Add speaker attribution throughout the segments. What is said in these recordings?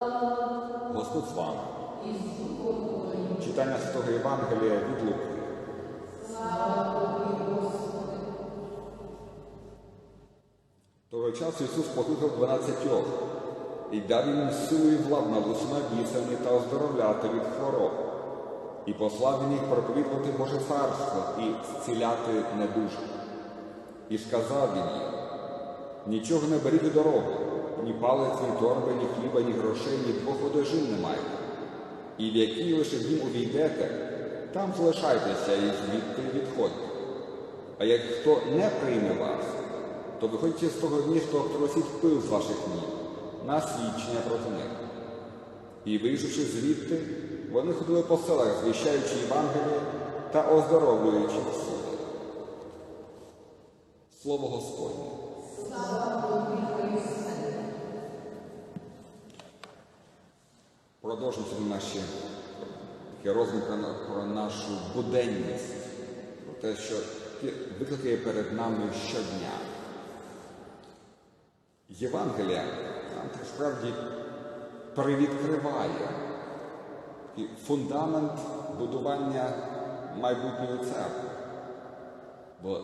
Speaker 1: Господь з вами. Читання Святого Євангелія від Луки. Того часу Ісус покликав дванадцятьох і дав їм силу і владу над усіма бісами та оздоровляти від хвороб. І послав він їх проповідувати Боже царство і зціляти недужих. І сказав він їм, нічого не беріть дорогу, ні палиць, ні торби, ні хліба, ні грошей, ні двох одежин не майте. І в який лише дім увійдете, там залишайтеся і звідти відходьте. А як хто не прийме вас, то виходьте з того міста, обтрусіть пил з ваших ніг на свідчення проти них. І вийшовши звідти, вони ходили по селах, звіщаючи Євангеліє та оздоровлюючи всіх. Слово Господнє. Продовжуємо сьогодні наші роздуми про, нашу буденність, про те, що викликає перед нами щодня. Євангелія нам так справді привідкриває фундамент будування майбутньої церкви. Бо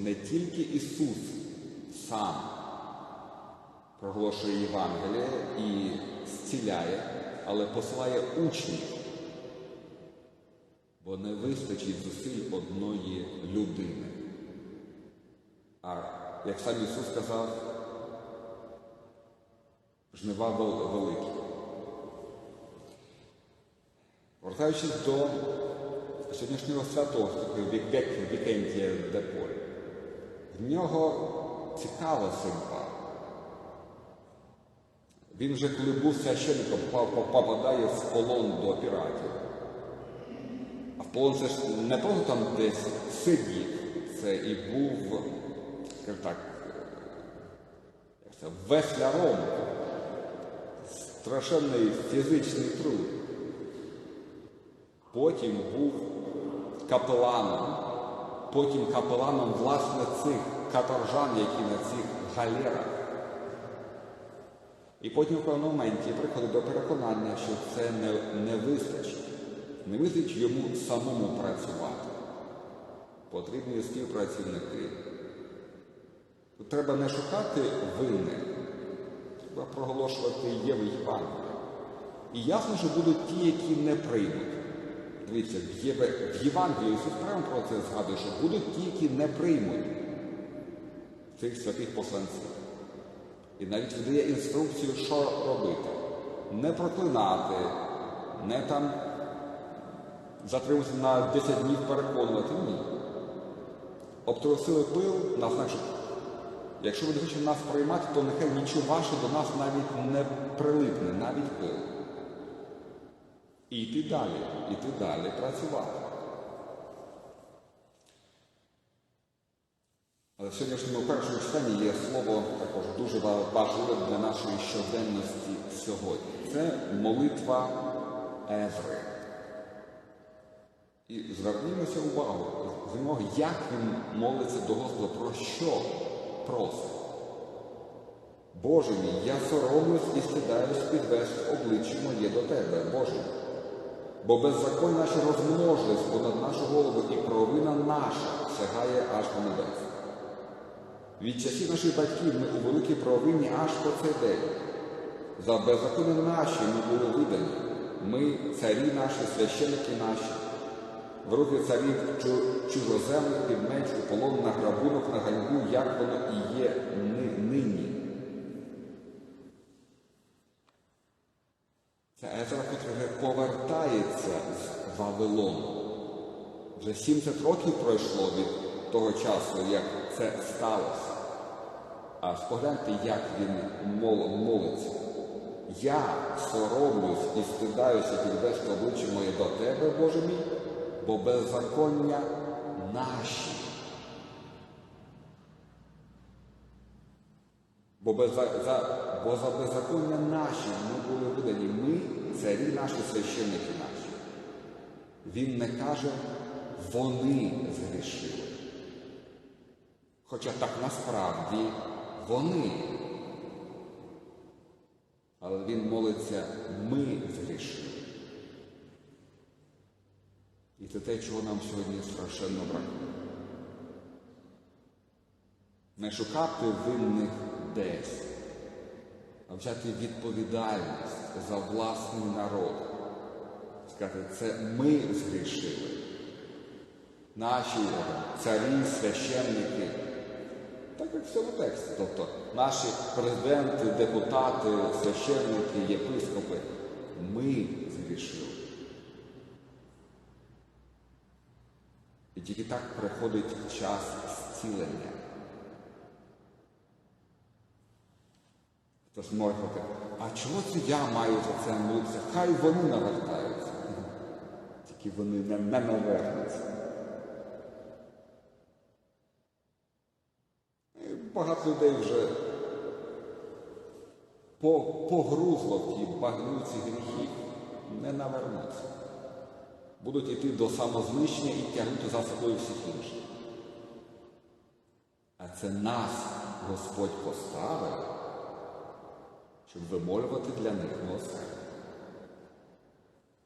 Speaker 1: не тільки Ісус сам проголошує Євангеліє і зціляє, але посилає учнів, бо не вистачить зусиль одної людини. А як сам Ісус сказав, жнива вел- великі. Вертаючись до сьогоднішнього святого Вік- Вік- Вікентія де Поль, в нього цікава судьба. Він вже коли був священником, попадає в полон до піратів. А в полон це ж не просто там десь сидів, це і був, скажімо так, весляром, страшенний фізичний труд. Потім був капеланом, потім капеланом власне цих каторжан, які на цих галерах. І потім в певному моменті приходить до переконання, що це не, не вистачить. Не вистачить йому самому працювати. Потрібні співпрацівники. Тут треба не шукати винних, треба проголошувати Єву Євангелія. І ясно, що будуть ті, які не приймуть. Дивіться, в, Єве, в Євангелії Ісус прямо про це згадує, що будуть ті, які не приймуть цих святих посланців. І навіть видає інструкцію, що робити. Не проклинати, не там затриматися на 10 днів переконувати. Ні. Обтрусили пил, нас значить, якщо ви не хочете нас приймати, то нехай нічого ваше до нас навіть не прилипне, навіть пил. І йти далі, іти далі працювати. Сьогоднішньому першому читанні є слово також дуже ва- важливе для нашої щоденності сьогодні. Це молитва Еври. І звернімося увагу, звернімо, як він молиться до Господа, про що просить. Боже мій, я соромлюсь і стидаюсь підвести обличчя моє до Тебе, Боже. Бо беззаконня наші розмножились понад нашу голову, і провина наша сягає аж до небес. Від часів наших батьків ми у великій провині аж по цей день. За беззаконня наші ми були видані. Ми, царі наші, священники наші, в руки царів чу- чужоземних під меч у полон на грабунок, на ганьбу, як воно і є ни- нині. Це Езра, котрий вже повертається з Вавилону. Вже 70 років пройшло від того часу, як це сталося. А спогляньте, як він молиться. Я соромлюсь і стидаюся підвести обличчя моє до тебе, Боже мій, бо беззаконня наші. Бо, без, за, бо за беззаконня наші ми були видані. Ми, царі наші, священники наші. Він не каже, вони згрішили. Хоча так насправді вони. Але він молиться ми згрішили. І це те, чого нам сьогодні страшенно бракує. Не шукати винних десь, а взяти відповідальність за власний народ. Сказати, це ми згрішили. Наші царі, священники, в цьому тексті. Тобто наші президенти, депутати, священники, єпископи, ми згрішили. І тільки так приходить час зцілення. Хтось може а чого це я маю за це молитися? Хай вони навертаються. Тільки вони не навернуться. І Багато людей вже по- погрузло в тій багнюці гріхів, не навернуться. Будуть йти до самознищення і тягнути за собою всіх інших. А це нас Господь поставив, щоб вимолювати для них.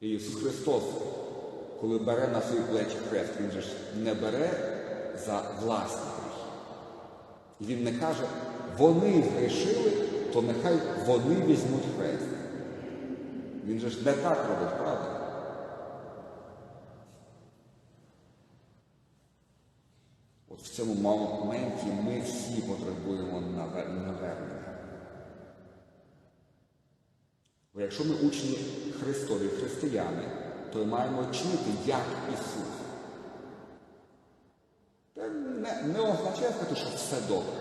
Speaker 1: І Ісус Христос, коли бере на свої плечі хрест, Він же ж не бере за власні гріхи. І Він не каже, вони грішили, то нехай вони візьмуть хрест. Він же ж не так робить, правда? От в цьому моменті ми всі потребуємо навернення. Бо якщо ми учні Христові, християни, то маємо чинити як Ісус. Це не, не сказати, що все добре.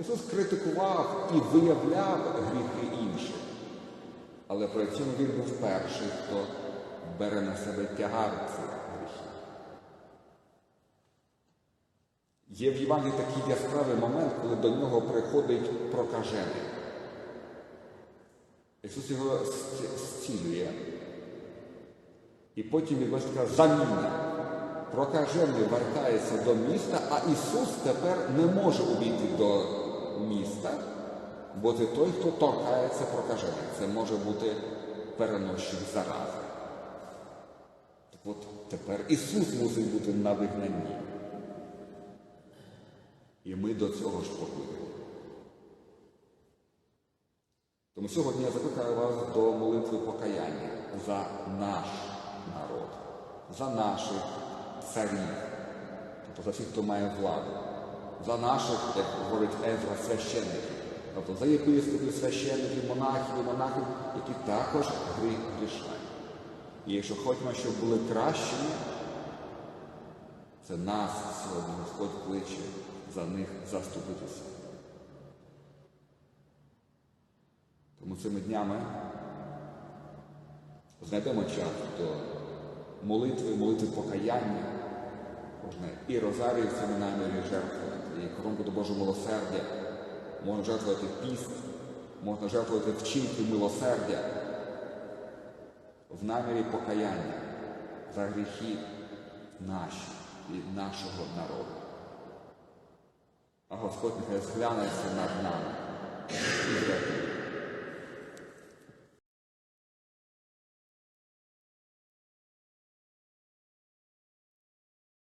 Speaker 1: Ісус критикував і виявляв гріхи інших. Але при цьому Він був перший, хто бере на себе тягар цих гріхів. Є в Євангелії такий яскравий момент, коли до нього приходить прокажений. Ісус його зцілює. І потім він така заміна. Прокажений вертається до міста, а Ісус тепер не може увійти до міста, бо це той, хто торкається прокажених. Це може бути переносчик зарази. Так от тепер Ісус мусить бути на вигнанні. І ми до цього ж покликані. Тому сьогодні я закликаю вас до молитви покаяння за наш народ, за наших царів, тобто за всіх, хто має владу, за наших, як говорить Езра, священників, тобто за єпископів, священників, монахів і монахів, які також грішають. І якщо хочемо, щоб були кращими, це нас сьогодні Господь кличе за них заступитися. Тому цими днями знайдемо час до молитви, молитви покаяння. І розарію цьому намірі жертвувати, і коронку Божого милосердя. Можна жертвувати піст, можна жертвувати вчинки милосердя в намірі покаяння за гріхи наші і нашого народу. А Господь нехай зглянеться над нами.